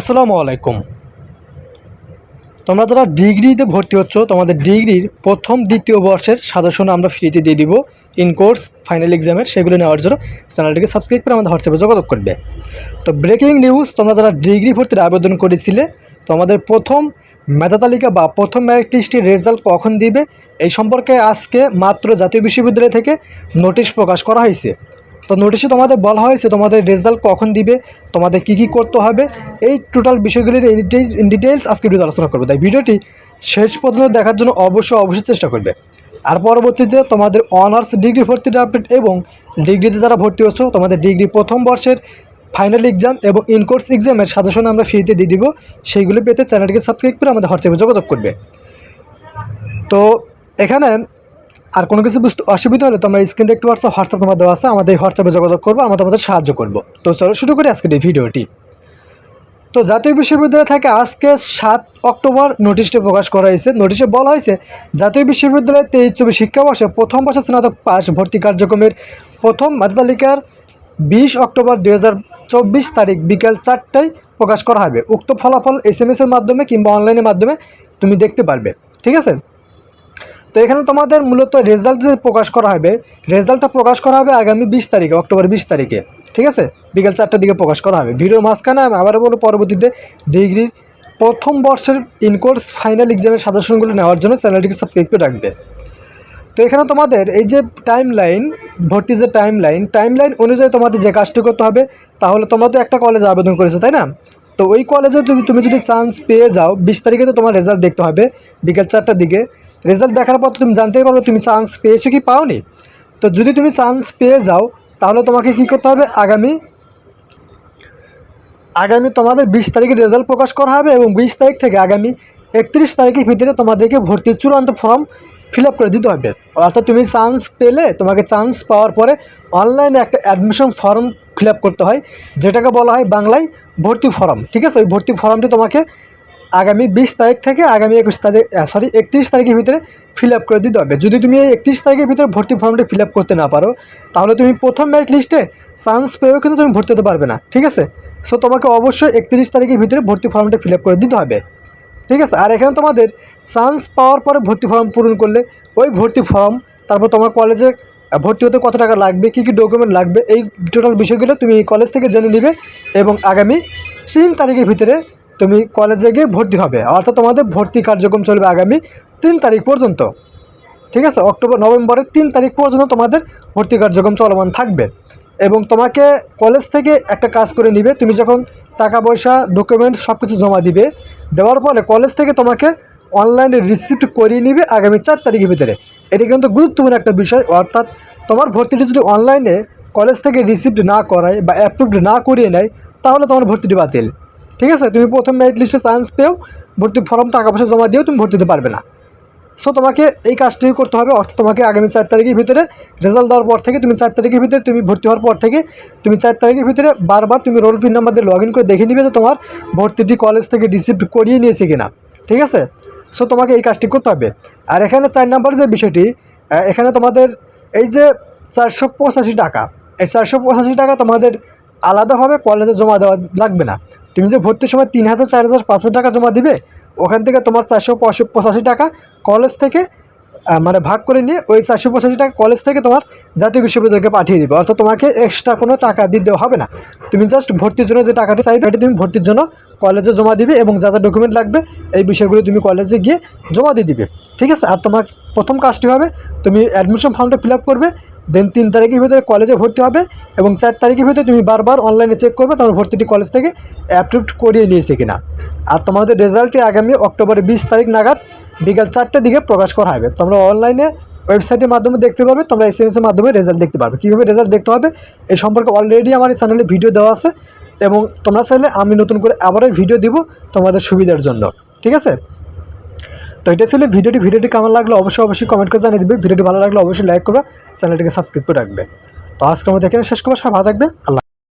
আসসালামু আলাইকুম। তোমরা যারা ডিগ্রিতে ভর্তি হচ্ছ, তোমাদের ডিগ্রির প্রথম, দ্বিতীয় বর্ষের সাজেশন আমরা ফ্রিতে দিয়ে দিব ইন কোর্স ফাইনাল এক্সামের সেগুলো নেওয়ার জন্য চ্যানেলটিকে সাবস্ক্রাইব করে আমাদের হোয়াটসঅ্যাপে যোগাযোগ করবে। তো ব্রেকিং নিউজ তোমরা যারা ডিগ্রি ভর্তির আবেদন করেছিলে, তোমাদের প্রথম মেধা তালিকা বা প্রথম মেরিট লিস্টের রেজাল্ট কখন দিবে, এই সম্পর্কে আজকে মাত্র জাতীয় বিশ্ববিদ্যালয় থেকে নোটিশ প্রকাশ করা হয়েছে। তো নোটিশে তোমাদের বলা হয় হয়েছে তোমাদের রেজাল্ট কখন দিবে, তোমাদের কি কি করতে হবে, এই টোটাল বিষয়গুলির ইন ডিটেলস আজকে ভিডিওতে আলোচনা করব। তাই ভিডিওটি শেষ পর্যন্ত দেখার জন্য অবশ্যই অবশ্যই চেষ্টা করবে। আর পরবর্তীতে তোমাদের অনার্স ডিগ্রি ভর্তির আপডেট এবং ডিগ্রিতে যারা ভর্তি হচ্ছ, তোমাদের ডিগ্রি প্রথম বর্ষের ফাইনাল এক্সাম এবং ইনকোর্স এক্সামের সাজেশন আমরা ফ্রিতে দিয়ে দিব। সেইগুলি পেতে চ্যানেলটিকে সাবস্ক্রাইব করে আমাদের হোয়াটসঅ্যাপে যোগাযোগ করবে। তো এখানে আর কোনো কিছু বুঝতে অসুবিধা হলে তোমরা স্ক্রিন দেখতে পাচ্ছ হোয়াটসঅ্যাপ নাম্বার দেওয়া আছে, আমাদের হোয়াটসঅ্যাপে যোগাযোগ করব, আমরা তোমাদের সাহায্য করব। তো চলো শুরু করি আজকের এই ভিডিওটি। তো জাতীয় বিশ্ববিদ্যালয় থেকে আজকে সাত অক্টোবর নোটিশটি প্রকাশ করা হয়েছে। নোটিশে বলা হয়েছে, জাতীয় বিশ্ববিদ্যালয়ের তেইশ চব্বিশ শিক্ষাবর্ষে প্রথম বর্ষের স্নাতক পাস ভর্তি কার্যক্রমের প্রথম মেধা তালিকার বিশ অক্টোবর দু হাজার চব্বিশ তারিখ বিকেল চারটায় প্রকাশ করা হবে। উক্ত ফলাফল এস এর মাধ্যমে কিংবা অনলাইনের মাধ্যমে তুমি দেখতে পারবে। ঠিক আছে? তো এখানে তোমাদের মূলত রেজাল্ট যে প্রকাশ করা হবে রেজাল্টটা প্রকাশ করা হবে আগামী বিশ তারিখে, অক্টোবর বিশ তারিখে, ঠিক আছে? বিকেল চারটার দিকে প্রকাশ করা হবে। ভিডিওর মাঝখানে আমি আবারও বলব, পরবর্তীতে ডিগ্রির প্রথম বর্ষের ইনকোর্স ফাইনাল এক্সামের সাজেশনগুলো নেওয়ার জন্য চ্যানেলটিকে সাবস্ক্রাইব করে রাখবে। তো এখানে তোমাদের এই যে টাইম লাইন ভর্তি যে টাইম লাইন টাইম লাইন অনুযায়ী তোমাদের যে কাজটি করতে হবে, তাহলে তোমরা তো একটা কলেজে আবেদন করেছ, তাই না? তো ওই কলেজে তুমি তুমি যদি চান্স পেয়ে যাও, বিশ তারিখে তো তোমার রেজাল্ট দেখতে হবে, বিকেল চারটার দিকে। রেজাল্ট দেখার পর তুমি জানতেই পারবে তুমি চান্স পেয়েছ কি পাওনি। তো যদি তুমি চান্স পেয়ে যাও, তাহলে তোমাকে কি করতে হবে? আগামী আগামী তোমাদের বিশ তারিখে রেজাল্ট প্রকাশ করা হবে এবং বিশ তারিখ থেকে আগামী একত্রিশ তারিখের ভিতরে তোমাদেরকে ভর্তির চূড়ান্ত ফর্ম ফিল করে দিতে হবে। অর্থাৎ তুমি চান্স পেলে, তোমাকে চান্স পাওয়ার পরে অনলাইনে একটা অ্যাডমিশন ফর্ম ফিল করতে হয়, যেটাকে বলা হয় বাংলায় ভর্তি ফর্ম। ঠিক আছে? ওই ভর্তি ফর্মটি তোমাকে আগামী বিশ তারিখ থেকে আগামী একুশ তারিখ সরি একত্রিশ তারিখের ভিতরে ফিল আপ করে দিতে হবে। যদি তুমি এই একত্রিশ তারিখের ভিতরে ভর্তি ফর্মটি ফিল আপ করতে না পারো, তাহলে তুমি প্রথম মেরিট লিস্টে চান্স পেয়েও কিন্তু তুমি ভর্তি হতে পারবে না, ঠিক আছে? সো তোমাকে অবশ্যই একত্রিশ তারিখের ভিতরে ভর্তি ফর্মটা ফিল আপ করে দিতে হবে, ঠিক আছে? আর এখানে তোমাদের চান্স পাওয়ার পরে ভর্তি ফর্ম পূরণ করলে ওই ভর্তি ফর্ম তারপর তোমার কলেজে ভর্তি হতে কত টাকা লাগবে, কী কী ডকুমেন্ট লাগবে, এই টোটাল বিষয়গুলো তুমি কলেজ থেকে জেনে নিবে এবং আগামী তিন তারিখের ভিতরে তুমি কলেজে গিয়ে ভর্তি হবে। অর্থাৎ তোমাদের ভর্তি কার্যক্রম চলবে আগামী তিন তারিখ পর্যন্ত। ঠিক আছে? অক্টোবর, নভেম্বরের তিন তারিখ পর্যন্ত তোমাদের ভর্তি কার্যক্রম চলমান থাকবে। এবং তোমাকে কলেজ থেকে একটা কাজ করে নিবে। তুমি যখন টাকা পয়সা ডকুমেন্টস সব কিছু জমা দিবে, দেওয়ার পরে কলেজ থেকে তোমাকে অনলাইনে রিসিপ্ট করিয়ে নিবে আগামী চার তারিখের ভিতরে। এটি কিন্তু গুরুত্বপূর্ণ একটা বিষয়। অর্থাৎ তোমার ভর্তিটি যদি অনলাইনে কলেজ থেকে রিসিপ্ট না করায় বা অ্যাপ্রুভড না করিয়ে নেয়, তাহলে তোমার ভর্তিটি বাতিল। ঠিক আছে? তুমি প্রথম মেরিট লিস্টে চান্স পেও, ভর্তি ফর্ম টাকা পয়সা জমা দিয়েও তুমি ভর্তি দিতে পারবে না। সো তোমাকে এই কাজটি করতে হবে, অর্থাৎ তোমাকে আগামী চার তারিখের ভিতরে রেজাল্ট দেওয়ার পর থেকে তুমি চার তারিখের ভিতরে তুমি ভর্তি হওয়ার পর থেকে তুমি চার তারিখের ভিতরে বারবার তুমি রোল পিন নাম্বার দিয়ে লগ ইন করে দেখে নিবে যে তোমার ভর্তিটি কলেজ থেকে রিসিপ্ট করিয়ে নিয়েছে কিনা। ঠিক আছে? সো তোমাকে এই কাজটি করতে হবে। আর এখানে চার নাম্বার যে বিষয়টি এখানে তোমাদের এই যে চারশো পঁচাশি টাকা, এই চারশো পঁচাশি টাকা তোমাদের আলাদাভাবে কলেজে জমা দেওয়া লাগবে না। তুমি যে ভর্তির সময় তিন হাজার, চার হাজার, পাঁচ হাজার টাকা জমা দিবে, ওখান থেকে তোমার চারশো পঁচাশি টাকা কলেজ থেকে মানে ভাগ করে নিয়ে ওই চারশো পঁচাশি টাকা কলেজ থেকে তোমার জাতীয় বিশ্ববিদ্যালয়কে পাঠিয়ে দিবে। অর্থাৎ তোমাকে এক্সট্রা কোনো টাকা দিতে হবে না। তুমি জাস্ট ভর্তির জন্য যে টাকাটি চাইবে, সেটা তুমি ভর্তির জন্য কলেজে জমা দিবে এবং যা যা ডকুমেন্ট লাগবে, এই বিষয়গুলো তুমি কলেজে গিয়ে জমা দিয়ে দিবে। ঠিক আছে? আর তোমার প্রথম কাজটি হবে, তুমি অ্যাডমিশন ফর্মটা ফিল করবে দেন তিন তারিখের ভিতরে কলেজে ভর্তি হবে এবং চার তারিখের ভিতরে তুমি বারবার অনলাইনে চেক করবে তোমার ভর্তিটি কলেজ থেকে অ্যাপ্রুভড করিয়ে নিয়েছে কিনা। আর তোমাদের রেজাল্টটি আগামী অক্টোবরের বিশ তারিখ নাগাদ বিকাল চারটের দিকে প্রকাশ করা হবে। তোমরা অনলাইনে ওয়েবসাইটের মাধ্যমে দেখতে পাবে, তোমরা এস এসের মাধ্যমে রেজাল্ট দেখতে পারবে। কীভাবে রেজাল্ট দেখতে হবে এই সম্পর্কে অলরেডি আমার এই চ্যানেলে ভিডিও দেওয়া আছে এবং তোমরা চাইলে আমি নতুন করে আবারও ভিডিও দিব তোমাদের সুবিধার জন্য। ঠিক আছে? তো এটা ছিল ভিডিওটি। ভিডিওটি কেমন লাগল অবশ্যই অবশ্যই কমেন্ট করে জানিয়ে দিবে। ভিডিওটি ভালো লাগলে অবশ্যই লাইক করবে, চ্যানেলটিকে সাবস্ক্রাইব করে রাখবে। তো আজকের মধ্যে এখানে শেষ করব। সবাই ভালো থাকবে আল্লাহ